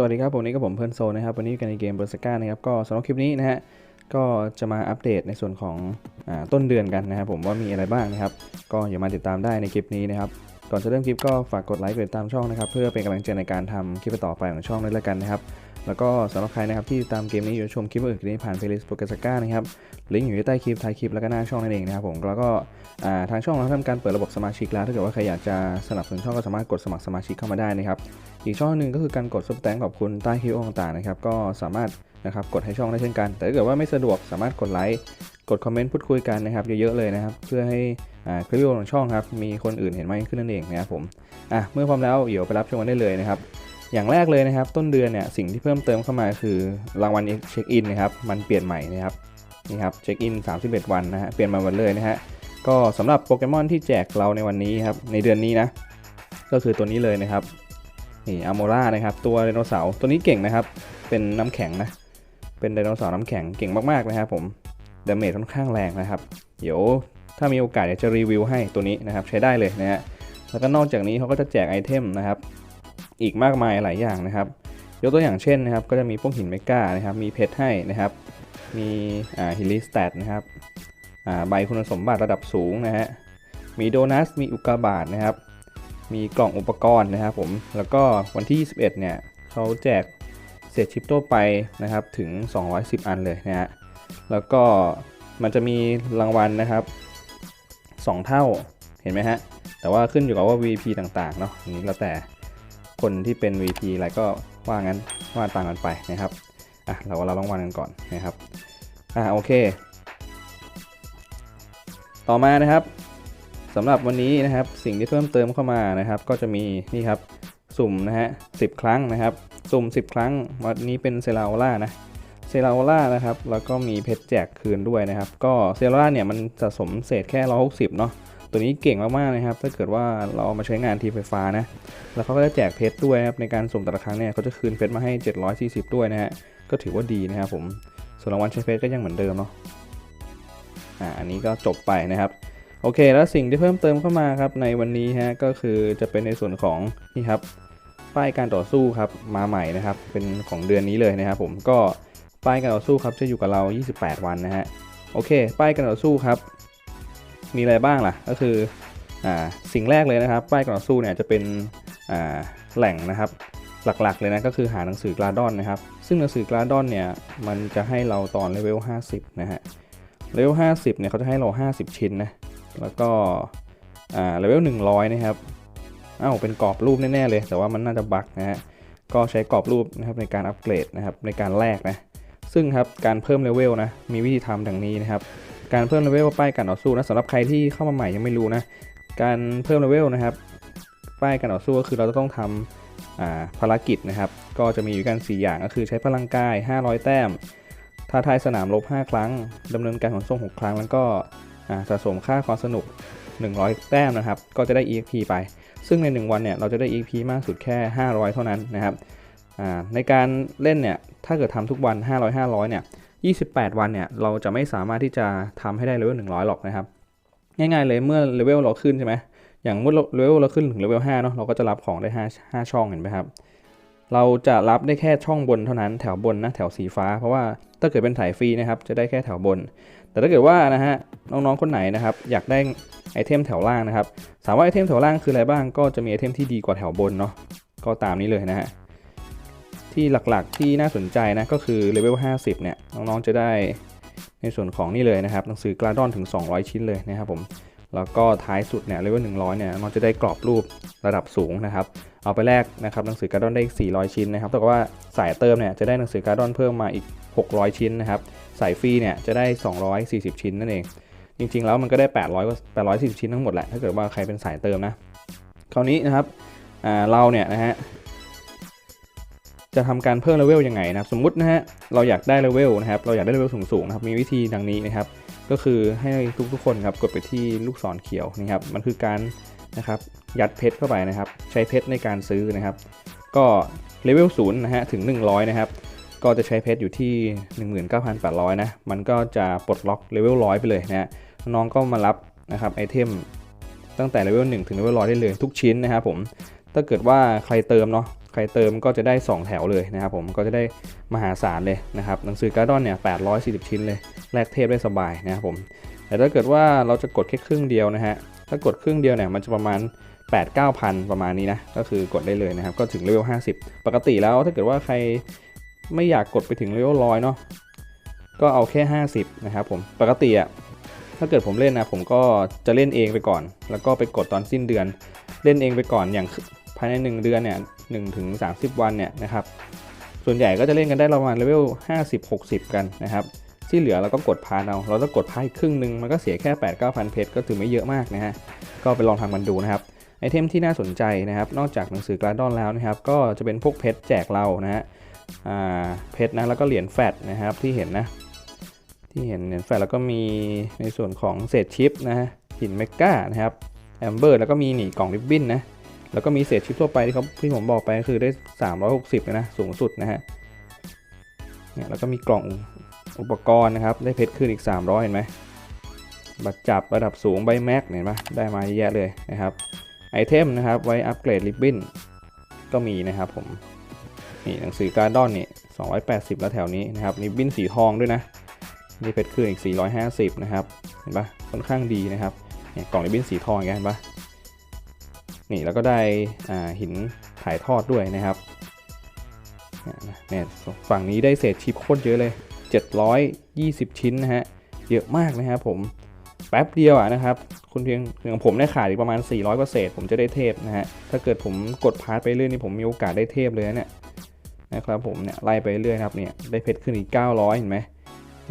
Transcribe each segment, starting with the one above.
สวัสดีครับผมนี่ก็ผมเพื่อนโซนะครับวันนี้อยู่กันในเกมเบอร์สก้านะครับก็สำหรับคลิปนี้นะฮะก็จะมาอัปเดตในส่วนของอต้นเดือนกันนะครับผมว่ามีอะไรบ้างนะครับ ก็อย่ามาติดตามได้ในคลิปนี้นะครับก่อนจะเริ่มคลิปก็ฝากกดไลค์กดติดตามช่องนะครับเพื่อเป็นกำลังใจในการทำคลิปต่อไปของช่องด้วยแล้วกันนะครับ แล้วก็สำหรับใครนะครับที่ตามเกมนี้อยู่ชมคลิปอื่นๆนี้ผ่านเพลย์ลิสต์โปเกสก้านะครับลิงก์อยู่ที่ใต้คลิปท้ายคลิปแล้วก็หน้าช่องนั่นเองนะครับผมแล้วก็ทางช่องเราทำการเปิดระบบสมาชิกแล้วถ้าเกิดว่าใครอยากจะสนับสนุนช่องก็สามารถกดสมัครสมาชิกเข้ามาได้นะครับอีกช่องหนึ่งก็คือการกดซุปแตงขอบคุณใต้คลิปต่างๆนะครับก็สามารถนะครับกดให้ช่องได้เช่นกัน แต่ถ้าเกิดว่าไม่สะดวกสามารถกดไลค์กดคอมเมนต์พูดคุยกันนะครับเยอะๆเลยนะครับเพื่อให้คลิปวิดีโอของช่องครับมีคนอื่นเห็นมากขึ้นนั่นเองนะครับผมอะเมื่อพร้อมแล้วเดี๋ยวไปรับชมกันได้เลยนะครับ อย่างแรกเลยนะครับ ต้นเดือนเนี่ยสิ่งที่เพิ่มเติมเข้ามาคือรางวัลเช็คอินนะครับมันเปลี่ยนใหม่นะครับนี่ครับเช็คอิน31 วันนะฮะเปลี่ยนมาหมดเลยนะฮะก็สำหรับโปเกมอนที่แจกเราในวันนี้ครับในเดือนนี้นะก็คือตัวนี้เลยนะครับนี่อโมรานะครับตัวไดโนเสาร์ตัวนี้เก่งนะครับ เป็นน้ำแข็งนะเป็นไดโนเสาร์น้ำแข็งเก่งมากๆนะครับผมดาเมจค่อนข้างแรงนะครับ เดี๋ยวถ้ามีโอกาสเดี๋ยวจะรีวิวให้ตัวนี้นะครับใช้ได้เลยนะฮะแล้วก็นอกจากนี้เขาก็จะแจกไอเทมนะครับ อีกมากมายหลายอย่างนะครับ ยกตัวอย่างเช่นนะครับ ก็จะมีพวกหินเมกานะครับ มีเพชรให้นะครับ มีฮิลิสแตทนะครับใบคุณสมบัติระดับสูงนะฮะ มีโดนัส มีอุกาบาตนะครับ มีกล่องอุปกรณ์นะครับผม แล้วก็วันที่ 21 เนี่ยเขาแจกเศษชิปโต้ไปนะครับถึง 210 อันเลยนะฮะ แล้วก็มันจะมีรางวัลนะครับ 2 เท่า เห็นไหมฮะ แต่ว่าขึ้นอยู่กับว่า VP ต่างๆ เนาะอันนี้แล้วแต่ คนที่เป็น VP อะไรก็ว่างั้นว่าต่างกันไปนะครับอะเราก็รับรางวัลกันก่อนนะครับอะโอเค ต่อมานะครับสำหรับวันนี้นะครับสิ่งที่เพิ่มเติมเข้ามานะครับ ก็จะมีนี่ครับสุ่มนะฮะสิครั้งนะครับ สุ่ม 10 ครั้ง วันนี้เป็นเซราโอล่านะเซราโอล่านะครับแล้วก็มีเพชรแจกคืนด้วยนะครับ ก็เซราโอล่าเนี่ยมันสะสมเศษแค่160เนาะ ตัวนี้เก่งมากๆนะครับ ถ้าเกิดว่าเราเอามาใช้งานทีไฟฟ้านะ แล้วเขาก็จะแจกเพชรด้วยครับในการสุ่มแต่ละครั้งเนี่ยเขาจะคืนเพชรมาให้ 740 ด้วยนะฮะ ก็ถือว่าดีนะครับผม ส่วนรางวัลใช้เพชรก็ยังเหมือนเดิมเนาะ อ่า อันนี้ก็จบไปนะครับ โอเค แล้วสิ่งที่เพิ่มเติมเข้ามาครับในวันนี้ฮะ ก็คือจะเป็นในส่วนของนี่ครับ ป้ายการต่อสู้ครับมาใหม่นะครับ เป็นของเดือนนี้เลยนะครับผม ก็ป้ายการต่อสู้ครับจะอยู่กับเรา 28 วันนะฮะ โอเค ป้ายการต่อสู้ครับ มีอะไรบ้างล่ะ ก็คืออสิ่งแรกเลยนะครับป้ายก่อสู้เนี่ยจะเป็นแหล่งนะครับหลักๆเลยนะก็คือหาหนังสือกลาดอนนะครับ ซึ่งหนังสือกลาดอนเนี่ยมันจะให้เราตอนเลเวล 50 นะฮะ เลเวล 50 เนี่ยเขาจะให้เรา 50 ชิ้นนะ แล้วก็อ่าเลเวล 100 นะครับอ้าวเป็นกรอบรูปแน่ๆเลย แต่ว่ามันน่าจะบั๊กนะฮะ ก็ใช้กรอบรูปนะครับในการอัปเกรดนะครับในการแลกนะ ซึ่งครับการเพิ่มเลเวลนะมีวิธีทำดังนี้นะครับ การเพิ่มเลเวลป้ายการต่อสู้นะสำหรับใครที่เข้ามาใหม่ยังไม่รู้นะ การเพิ่มเลเวลนะครับ ป้ายการต่อสู้ก็คือเราจะต้องทำอ่าภารกิจนะครับ ก็จะมีอยู่กัน 4 อย่างก็คือใช้พลังกาย 500 แต้มท้าทายสนามรบ5 ครั้งดำเนินการขนส่ง 6 ครั้ง แล้วก็สะสมค่าความสนุก 100 แต้มนะครับ ก็จะได้ EXP ไป ซึ่งใน 1 วันเนี่ยเราจะได้ EXP มากสุดแค่ 500 เท่านั้นนะครับในการเล่นเนี่ยถ้าเกิดทำทุกวัน 500 500เนี่ย 28 วันเนี่ยเราจะไม่สามารถที่จะทำให้ได้เลเวล100 หรอกนะครับ ง่ายๆเลยเมื่อเลเวลเราขึ้นใช่ไหมอย่างเมื่อเลเวลเราขึ้นถึงเลเวล5เนาะเราก็จะรับของได้ 5 5 ช่องเห็นไหมครับเราจะรับได้แค่ช่องบนเท่านั้นแถวบนนะแถวสีฟ้า เพราะว่าถ้าเกิดเป็นถ่ายฟรีนะครับจะได้แค่แถวบน แต่ถ้าเกิดว่านะฮะน้องๆคนไหนนะครับอยากได้ไอเทมแถวล่างนะครับถามว่าไอเทมแถวล่างคืออะไรบ้างก็จะมีไอเทมที่ดีกว่าแถวบนเนาะก็ตามนี้เลยนะฮะ ที่หลักๆที่น่าสนใจนะก็คือเลเวล 50 เนี่ย น้องๆจะได้ในส่วนของนี่เลยนะครับหนังสือกลาดอนถึง 200 ชิ้นเลยนะครับผมแล้วก็ท้ายสุดเนี่ยเลเวล 100 เนี่ยน้องจะได้กรอบรูประดับสูงนะครับ เอาไปแลกนะครับหนังสือการ์ดอนได้อีก 400 ชิ้นนะครับแต่ว่าสายเติมเนี่ยจะได้หนังสือการ์ดอนเพิ่มมาอีก 600 ชิ้นนะครับสายฟรีเนี่ยจะได้ 240 ชิ้นนั่นเอง จริงๆแล้วมันก็ได้ 800กว่า840 ชิ้นทั้งหมดแหละถ้าเกิดว่าใครเป็นสายเติมนะคราวนี้นะครับเราเนี่ยนะฮะ จะทำการเพิ่มเลเวลยังไงนะครับสมมุตินะฮะเราอยากได้เลเวลนะครับเราอยากได้เลเวลสูงๆนะครับมีวิธีดังนี้นะครับ ก็คือให้ทุกๆคนครับกดไปที่ลูกศรเขียวนะครับ มันคือการนะครับยัดเพชรเข้าไปนะครับ ใช้เพชรในการซื้อนะครับ ก็เลเวล0นย์นะฮะถึง 100 นะครับ ก็จะใช้เพชรอยู่ที่ 19,800 นะ มันก็จะปลดล็อกเลเวล100ไปเลยนะฮะน้องก็มารับนะครับไอเทมตั้งแต่เลเวล1ถึงเลเวล100ได้เลยทุกชิ้นนะครับผมถ้าเกิดว่าใครเติมเนาะ รรเติมก็จะได้ 2 แถวเลยนะครับผมก็จะได้มหาศาลเลยนะครับหนังสือการ์ดอนเนี่ย840 ชิ้นเลยแลกเทพได้สบายนะครับผมแต่ถ้าเกิดว่าเราจะกดแค่ครึ่งเดียวนะฮะถ้ากดครึ่งเดียวเนี่ยมันจะประมาณ 8 9 0 0 0 ประมาณนี้นะก็คือกดได้เลยนะครับก็ถึงเลเวล50 ปกติแล้วถ้าเกิดว่าใครไม่อยากกดไปถึงเลเวลร้อยเนาะก็เอาแค่ 50 นะครับผมปกติอะถ้าเกิดผมเล่นนะผมก็จะเล่นเองไปก่อน แล้วก็ไปกดตอนสิ้นเดือน เล่นเองไปก่อนอย่าง ภายใน 1 เดือนเนี่ย1ถึง30วันเนี่ยนะครับ ส่วนใหญ่ก็จะเล่นกันได้ประมาณเลเวล50-60 กันนะครับ ที่เหลือเราก็กดพาร์ทเอา เราจะกดพาร์ทอีกครึ่งหนึ่งมันก็เสียแค่ 8 9 0 0 0 เพชรก็ถือไม่เยอะมากนะฮะ ก็ไปลองทำกันดูนะครับ ไอเทมที่น่าสนใจนะครับ นอกจากหนังสือกราดอนแล้วนะครับ ก็จะเป็นพวกเพชรแจกเรานะฮะเพชรนะ แล้วก็เหรียญแฟตนะครับที่เห็นนะ ที่เห็นเหรียญแฟตแล้วก็มีในส่วนของเศษชิปนะหินเมก้านะครับแอมเบอร์แล้วก็มีหนีกล่องริบบิ้นนะ แล้วก็มีเศษชิปทั่วไปที่เขาที่ผมบอกไปก็คือได้ 360เลยนะสูงสุดนะฮะเนี่ยแล้วก็มีกล่องอุปกรณ์นะครับ ได้เพชรขึ้นอีก 300 เห็นไหมบัตรจับระดับสูงใบแม็กเห็นปะได้มาเยอะแยะเลยนะครับไอเทมนะครับไว้อัปเกรดริบบิ้นก็มีนะครับผมนี่หนังสือการ์ดอนนี่280 แล้วแถวนี้นะครับริบบิ้นสีทองด้วยนะนี่เพชรขึ้นอีก 450 นะครับเห็นปะค่อนข้างดีนะครับเนี่ยกล่องริบบิ้นสีทองอย่างเงี้ยเห็นปะ นี่แล้วก็ได้หินถ่ายทอดด้วยนะครับเนี่ยฝั่งนี้ได้เศษชิปโคตรเยอะเลย 720 ชิ้นนะฮะ เยอะมากนะครับผม แป๊บเดียวอะนะครับ คุณเพียงอย่างผมได้ขาดอีกประมาณ 400กว่าเศษผมจะได้เทพนะฮะ ถ้าเกิดผมกดพาร์ทไปเรื่อยนี่ผมมีโอกาสได้เทพเลยนะเนี่ยนะครับผมเนี่ยไล่ไปเรื่อยนะครับเนี่ยได้เพชรขึ้นอีก 900 เห็นไหม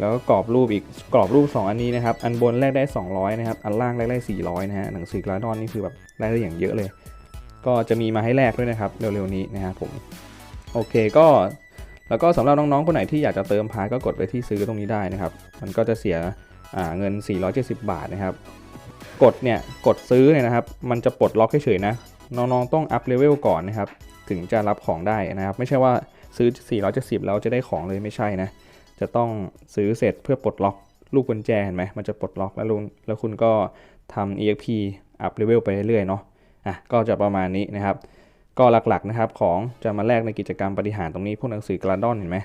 แล้วก็กรอบรูปอีกกรอบรูป 2 อันนี้นะครับ อันบนแรกได้ 200 นะครับ อันล่างแรกได้ 400 นะฮะหนังสือกราดอนนี่คือแบบได้ได้อย่างเยอะเลย ก็จะมีมาให้แลกด้วยนะครับ เร็วๆนี้นะครับผม โอเคก็ แล้วก็สำหรับน้องๆคนไหนที่อยากจะเติมพาร์ทก็กดไปที่ซื้อตรงนี้ได้นะครับ มันก็จะเสียอ่าเงิน 470 บาทนะครับ กดเนี่ยกดซื้อเนี่ยนะครับ มันจะปลดล็อกเฉยๆนะ น้องๆต้องอัพเลเวลก่อนนะครับ ถึงจะรับของได้นะครับ ไม่ใช่ว่าซื้อ 470 แล้วจะได้ของเลยไม่ใช่นะ จะต้องซื้อเสร็จเพื่อปลดล็อกลูกกุญแจเห็นไหมมันจะปลดล็อกแล้วลุงแล้วคุณก็ทำ EXP อัพเลเวลไปเรื่อยๆเนาะอะก็จะประมาณนี้นะครับ ก็หลักๆนะครับของจะมาแลกในกิจกรรมปฏิหารตรงนี้พวกหนังสือกราดอนเห็นไหม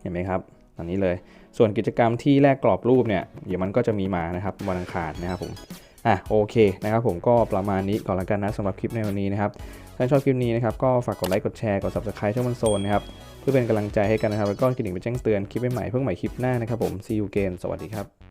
เห็นไหมครับอันนี้เลย ส่วนกิจกรรมที่แลกกรอบรูปเนี่ยเดี๋ยวมันก็จะมีมานะครับวันอังคารนะครับผมอะโอเคนะครับผมก็ประมาณนี้ก่อนละกันนะสำหรับคลิปในวันนี้นะครับ ถ้าชอบคลิปนี้นะครับก็ฝากกดไลค์กดแชร์กด subscribe ช่องมันโซนนะครับเพื่อเป็นกำลังใจให้กันนะครับแล้วก็กระดิ่งไปแจ้งเตือนคลิปใหม่เพิ่งใหม่คลิปหน้านะครับผม see you again สวัสดีครับ